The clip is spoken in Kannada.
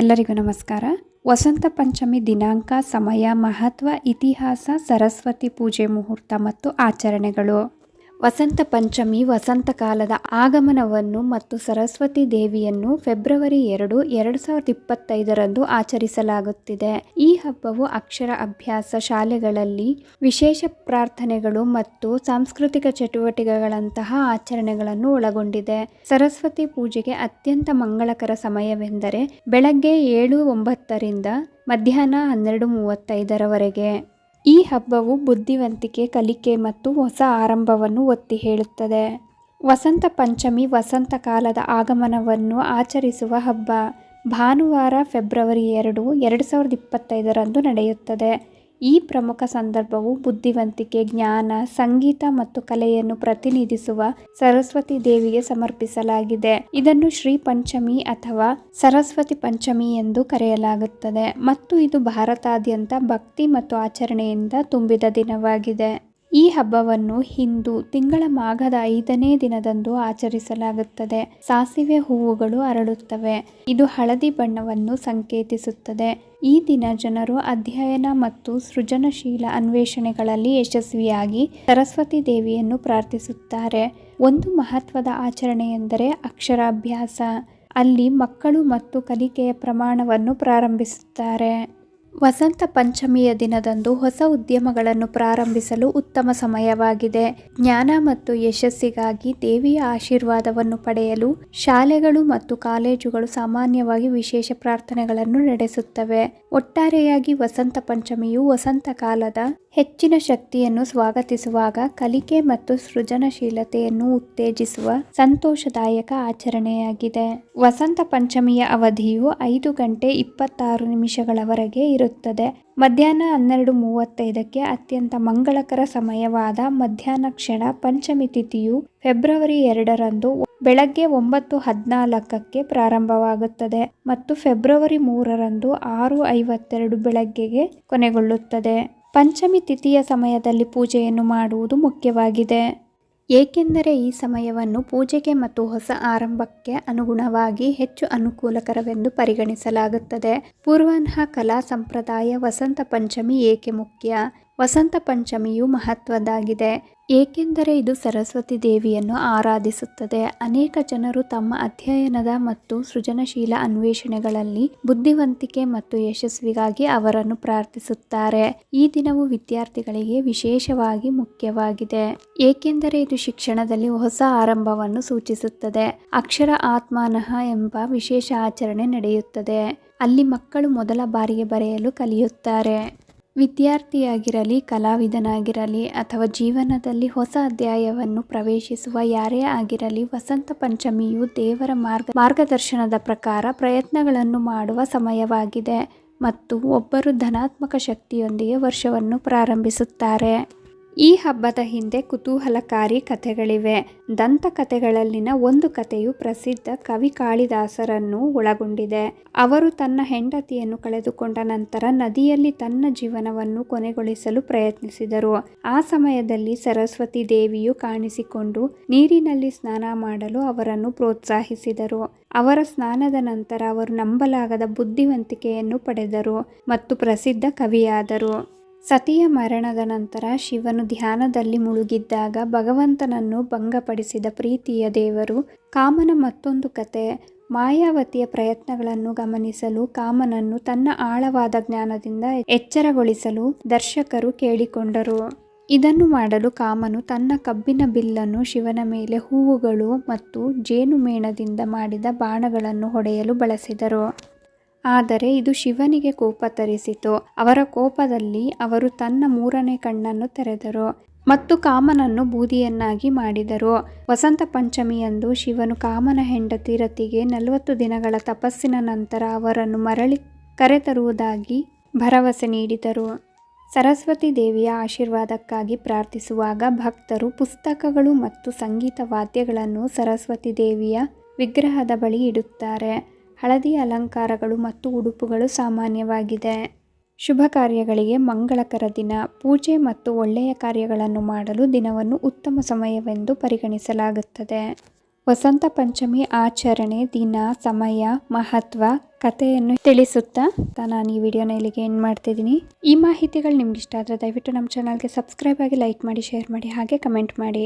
ಎಲ್ಲರಿಗೂ ನಮಸ್ಕಾರ. ವಸಂತ ಪಂಚಮಿ ದಿನಾಂಕ ಸಮಯ ಮಹತ್ವ ಇತಿಹಾಸ ಸರಸ್ವತಿ ಪೂಜೆ ಮುಹೂರ್ತ ಮತ್ತು ಆಚರಣೆಗಳು. ವಸಂತ ಪಂಚಮಿ, ವಸಂತ ಕಾಲದ ಆಗಮನವನ್ನು ಮತ್ತು ಸರಸ್ವತಿ ದೇವಿಯನ್ನು ಫೆಬ್ರವರಿ ಎರಡು ಎರಡು ಸಾವಿರದ ಇಪ್ಪತ್ತೈದರಂದು ಆಚರಿಸಲಾಗುತ್ತಿದೆ. ಈ ಹಬ್ಬವು ಅಕ್ಷರ ಅಭ್ಯಾಸ ಶಾಲೆಗಳಲ್ಲಿ ವಿಶೇಷ ಪ್ರಾರ್ಥನೆಗಳು ಮತ್ತು ಸಾಂಸ್ಕೃತಿಕ ಚಟುವಟಿಕೆಗಳಂತಹ ಆಚರಣೆಗಳನ್ನು ಒಳಗೊಂಡಿದೆ. ಸರಸ್ವತಿ ಪೂಜೆಗೆ ಅತ್ಯಂತ ಮಂಗಳಕರ ಸಮಯವೆಂದರೆ ಬೆಳಗ್ಗೆ ಏಳು ಒಂಬತ್ತರಿಂದ ಮಧ್ಯಾಹ್ನ ಹನ್ನೆರಡು ಮೂವತ್ತೈದರವರೆಗೆ. ಈ ಹಬ್ಬವು ಬುದ್ಧಿವಂತಿಕೆ, ಕಲಿಕೆ ಮತ್ತು ಹೊಸ ಆರಂಭವನ್ನು ಒತ್ತಿ ಹೇಳುತ್ತದೆ. ವಸಂತ ಪಂಚಮಿ ವಸಂತ ಕಾಲದ ಆಗಮನವನ್ನು ಆಚರಿಸುವ ಹಬ್ಬ ಭಾನುವಾರ ಫೆಬ್ರವರಿ ಎರಡು ಎರಡು ಸಾವಿರದ ಇಪ್ಪತ್ತೈದರಂದು ನಡೆಯುತ್ತದೆ. ಈ ಪ್ರಮುಖ ಸಂದರ್ಭವು ಬುದ್ಧಿವಂತಿಕೆ, ಜ್ಞಾನ, ಸಂಗೀತ ಮತ್ತು ಕಲೆಯನ್ನು ಪ್ರತಿನಿಧಿಸುವ ಸರಸ್ವತಿ ದೇವಿಗೆ ಸಮರ್ಪಿಸಲಾಗಿದೆ. ಇದನ್ನು ಶ್ರೀ ಪಂಚಮಿ ಅಥವಾ ಸರಸ್ವತಿ ಪಂಚಮಿ ಎಂದು ಕರೆಯಲಾಗುತ್ತದೆ. ಮತ್ತು ಇದು ಭಾರತಾದ್ಯಂತ ಭಕ್ತಿ ಮತ್ತು ಆಚರಣೆಯಿಂದ ತುಂಬಿದ ದಿನವಾಗಿದೆ. ಈ ಹಬ್ಬವನ್ನು ಹಿಂದೂ ತಿಂಗಳ ಮಾಘದ ಐದನೇ ದಿನದಂದು ಆಚರಿಸಲಾಗುತ್ತದೆ. ಸಾಸಿವೆ ಹೂವುಗಳು ಅರಳುತ್ತವೆ. ಇದು ಹಳದಿ ಬಣ್ಣವನ್ನು ಸಂಕೇತಿಸುತ್ತದೆ. ಈ ದಿನ ಜನರು ಅಧ್ಯಯನ ಮತ್ತು ಸೃಜನಶೀಲ ಅನ್ವೇಷಣೆಗಳಲ್ಲಿ ಯಶಸ್ವಿಯಾಗಿ ಸರಸ್ವತಿ ದೇವಿಯನ್ನು ಪ್ರಾರ್ಥಿಸುತ್ತಾರೆ. ಒಂದು ಮಹತ್ವದ ಆಚರಣೆ ಎಂದರೆ ಅಕ್ಷರಾಭ್ಯಾಸ. ಅಲ್ಲಿ ಮಕ್ಕಳು ಮತ್ತು ಕಲಿಕೆಯ ಪ್ರಮಾಣವನ್ನು ಪ್ರಾರಂಭಿಸುತ್ತಾರೆ. ವಸಂತ ಪಂಚಮಿಯ ದಿನದಂದು ಹೊಸ ಉದ್ಯಮಗಳನ್ನು ಪ್ರಾರಂಭಿಸಲು ಉತ್ತಮ ಸಮಯವಾಗಿದೆ. ಜ್ಞಾನ ಮತ್ತು ಯಶಸ್ಸಿಗಾಗಿ ದೇವಿಯ ಆಶೀರ್ವಾದವನ್ನು ಪಡೆಯಲು ಶಾಲೆಗಳು ಮತ್ತು ಕಾಲೇಜುಗಳು ಸಾಮಾನ್ಯವಾಗಿ ವಿಶೇಷ ಪ್ರಾರ್ಥನೆಗಳನ್ನು ನಡೆಸುತ್ತವೆ. ಒಟ್ಟಾರೆಯಾಗಿ ವಸಂತ ಪಂಚಮಿಯು ವಸಂತ ಕಾಲದ ಹೆಚ್ಚಿನ ಶಕ್ತಿಯನ್ನು ಸ್ವಾಗತಿಸುವಾಗ ಕಲಿಕೆ ಮತ್ತು ಸೃಜನಶೀಲತೆಯನ್ನು ಉತ್ತೇಜಿಸುವ ಸಂತೋಷದಾಯಕ ಆಚರಣೆಯಾಗಿದೆ. ವಸಂತ ಪಂಚಮಿಯ ಅವಧಿಯು ಐದು ಗಂಟೆ ಇಪ್ಪತ್ತಾರು ನಿಮಿಷಗಳವರೆಗೆ ಇರುತ್ತದೆ. ಮಧ್ಯಾಹ್ನ ಹನ್ನೆರಡು ಮೂವತ್ತೈದಕ್ಕೆ ಅತ್ಯಂತ ಮಂಗಳಕರ ಸಮಯವಾದ ಮಧ್ಯಾಹ್ನ ಕ್ಷಣ ಪಂಚಮಿ ತಿಥಿಯು ಫೆಬ್ರವರಿ ಎರಡರಂದು ಬೆಳಗ್ಗೆ ಒಂಬತ್ತು ಹದಿನಾಲ್ಕಕ್ಕೆ ಪ್ರಾರಂಭವಾಗುತ್ತದೆ ಮತ್ತು ಫೆಬ್ರವರಿ ಮೂರರಂದು ಆರು ಐವತ್ತೆರಡು ಬೆಳಗ್ಗೆಗೆ ಕೊನೆಗೊಳ್ಳುತ್ತದೆ. ಪಂಚಮಿ ತಿಥಿಯ ಸಮಯದಲ್ಲಿ ಪೂಜೆಯನ್ನು ಮಾಡುವುದು ಮುಖ್ಯವಾಗಿದೆ. ಏಕೆಂದರೆ ಈ ಸಮಯವನ್ನು ಪೂಜೆಗೆ ಮತ್ತು ಹೊಸ ಆರಂಭಕ್ಕೆ ಅನುಗುಣವಾಗಿ ಹೆಚ್ಚು ಅನುಕೂಲಕರವೆಂದು ಪರಿಗಣಿಸಲಾಗುತ್ತದೆ. ಪೂರ್ವಾಹ್ನ ಕಲಾ ಸಂಪ್ರದಾಯ ವಸಂತ ಪಂಚಮಿ ಏಕೆ ಮುಖ್ಯ? ವಸಂತ ಪಂಚಮಿಯು ಮಹತ್ವದ್ದಾಗಿದೆ. ಏಕೆಂದರೆ ಇದು ಸರಸ್ವತಿ ದೇವಿಯನ್ನು ಆರಾಧಿಸುತ್ತದೆ. ಅನೇಕ ಜನರು ತಮ್ಮ ಅಧ್ಯಯನದ ಮತ್ತು ಸೃಜನಶೀಲ ಅನ್ವೇಷಣೆಗಳಲ್ಲಿ ಬುದ್ಧಿವಂತಿಕೆ ಮತ್ತು ಯಶಸ್ವಿಗಾಗಿ ಅವರನ್ನು ಪ್ರಾರ್ಥಿಸುತ್ತಾರೆ. ಈ ದಿನವು ವಿದ್ಯಾರ್ಥಿಗಳಿಗೆ ವಿಶೇಷವಾಗಿ ಮುಖ್ಯವಾಗಿದೆ. ಏಕೆಂದರೆ ಇದು ಶಿಕ್ಷಣದಲ್ಲಿ ಹೊಸ ಆರಂಭವನ್ನು ಸೂಚಿಸುತ್ತದೆ. ಅಕ್ಷರ ಆತ್ಮಾನಃ ಎಂಬ ವಿಶೇಷ ಆಚರಣೆ ನಡೆಯುತ್ತದೆ. ಅಲ್ಲಿ ಮಕ್ಕಳು ಮೊದಲ ಬಾರಿಗೆ ಬರೆಯಲು ಕಲಿಯುತ್ತಾರೆ. ವಿದ್ಯಾರ್ಥಿಯಾಗಿರಲಿ, ಕಲಾವಿದನಾಗಿರಲಿ ಅಥವಾ ಜೀವನದಲ್ಲಿ ಹೊಸ ಅಧ್ಯಾಯವನ್ನು ಪ್ರವೇಶಿಸುವ ಯಾರೇ ಆಗಿರಲಿ, ವಸಂತ ಪಂಚಮಿಯು ದೇವರ ಮಾರ್ಗ, ಮಾರ್ಗದರ್ಶನದ ಪ್ರಕಾರ ಪ್ರಯತ್ನಗಳನ್ನು ಮಾಡುವ ಸಮಯವಾಗಿದೆ ಮತ್ತು ಒಬ್ಬರು ಧನಾತ್ಮಕ ಶಕ್ತಿಯೊಂದಿಗೆ ವರ್ಷವನ್ನು ಪ್ರಾರಂಭಿಸುತ್ತಾರೆ. ಈ ಹಬ್ಬದ ಹಿಂದೆ ಕುತೂಹಲಕಾರಿ ಕಥೆಗಳಿವೆ. ದಂತಕಥೆಗಳಲ್ಲಿನ ಒಂದು ಕಥೆಯು ಪ್ರಸಿದ್ಧ ಕವಿ ಕಾಳಿದಾಸರನ್ನು ಒಳಗೊಂಡಿದೆ. ಅವರು ತನ್ನ ಹೆಂಡತಿಯನ್ನು ಕಳೆದುಕೊಂಡ ನಂತರ ನದಿಯಲ್ಲಿ ತನ್ನ ಜೀವನವನ್ನು ಕೊನೆಗೊಳಿಸಲು ಪ್ರಯತ್ನಿಸಿದರು. ಆ ಸಮಯದಲ್ಲಿ ಸರಸ್ವತಿ ದೇವಿಯು ಕಾಣಿಸಿಕೊಂಡು ನೀರಿನಲ್ಲಿ ಸ್ನಾನ ಮಾಡಲು ಅವರನ್ನು ಪ್ರೋತ್ಸಾಹಿಸಿದರು. ಅವರ ಸ್ನಾನದ ನಂತರ ಅವರು ನಂಬಲಾಗದ ಬುದ್ಧಿವಂತಿಕೆಯನ್ನು ಪಡೆದರು ಮತ್ತು ಪ್ರಸಿದ್ಧ ಕವಿಯಾದರು. ಸತಿಯ ಮರಣದ ನಂತರ ಶಿವನು ಧ್ಯಾನದಲ್ಲಿ ಮುಳುಗಿದ್ದಾಗ ಭಗವಂತನನ್ನು ಭಂಗಪಡಿಸಿದ ಪ್ರೀತಿಯ ದೇವರು ಕಾಮನ ಮತ್ತೊಂದು ಕತೆ. ಮಾಯಾವತಿಯ ಪ್ರಯತ್ನಗಳನ್ನು ಗಮನಿಸಲು ಕಾಮನನ್ನು ತನ್ನ ಆಳವಾದ ಜ್ಞಾನದಿಂದ ಎಚ್ಚರಗೊಳಿಸಲು ದರ್ಶಕರು ಕೇಳಿಕೊಂಡರು. ಇದನ್ನು ಮಾಡಲು ಕಾಮನು ತನ್ನ ಕಬ್ಬಿನ ಬಿಲ್ಲನ್ನು ಶಿವನ ಮೇಲೆ ಹೂವುಗಳು ಮತ್ತು ಜೇನುಮೇಣದಿಂದ ಮಾಡಿದ ಬಾಣಗಳನ್ನು ಹೊಡೆಯಲು ಬಳಸಿದರು. ಆದರೆ ಇದು ಶಿವನಿಗೆ ಕೋಪ ತರಿಸಿತು. ಅವರ ಕೋಪದಲ್ಲಿ ಅವರು ತನ್ನ ಮೂರನೇ ಕಣ್ಣನ್ನು ತೆರೆದರು ಮತ್ತು ಕಾಮನನ್ನು ಬೂದಿಯನ್ನಾಗಿ ಮಾಡಿದರು. ವಸಂತ ಪಂಚಮಿಯಂದು ಶಿವನು ಕಾಮನ ಹೆಂಡತಿ ರತಿಗೆ ನಲವತ್ತು ದಿನಗಳ ತಪಸ್ಸಿನ ನಂತರ ಅವರನ್ನು ಮರಳಿ ಕರೆತರುವುದಾಗಿ ಭರವಸೆ ನೀಡಿದರು. ಸರಸ್ವತಿ ದೇವಿಯ ಆಶೀರ್ವಾದಕ್ಕಾಗಿ ಪ್ರಾರ್ಥಿಸುವಾಗ ಭಕ್ತರು ಪುಸ್ತಕಗಳು ಮತ್ತು ಸಂಗೀತ ವಾದ್ಯಗಳನ್ನು ಸರಸ್ವತಿ ದೇವಿಯ ವಿಗ್ರಹದ ಬಳಿ ಇಡುತ್ತಾರೆ. ಹಳದಿ ಅಲಂಕಾರಗಳು ಮತ್ತು ಉಡುಪುಗಳು ಸಾಮಾನ್ಯವಾಗಿದೆ. ಶುಭ ಕಾರ್ಯಗಳಿಗೆ ಮಂಗಳಕರ ದಿನ, ಪೂಜೆ ಮತ್ತು ಒಳ್ಳೆಯ ಕಾರ್ಯಗಳನ್ನು ಮಾಡಲು ದಿನವನ್ನು ಉತ್ತಮ ಸಮಯವೆಂದು ಪರಿಗಣಿಸಲಾಗುತ್ತದೆ. ವಸಂತ ಪಂಚಮಿ ಆಚರಣೆ ದಿನ, ಸಮಯ, ಮಹತ್ವ ಕಥೆಯನ್ನು ತಿಳಿಸುತ್ತಾ ನಾನು ಈ ವಿಡಿಯೋನ ಇಲ್ಲಿಗೆ ಏನು ಮಾಡ್ತಿದ್ದೀನಿ. ಈ ಮಾಹಿತಿಗಳು ನಿಮ್ಗೆ ಇಷ್ಟ ಆದರೆ ದಯವಿಟ್ಟು ನಮ್ಮ ಚಾನಲ್ಗೆ ಸಬ್ಸ್ಕ್ರೈಬ್ ಆಗಿ ಲೈಕ್ ಮಾಡಿ ಶೇರ್ ಮಾಡಿ, ಹಾಗೆ ಕಮೆಂಟ್ ಮಾಡಿ.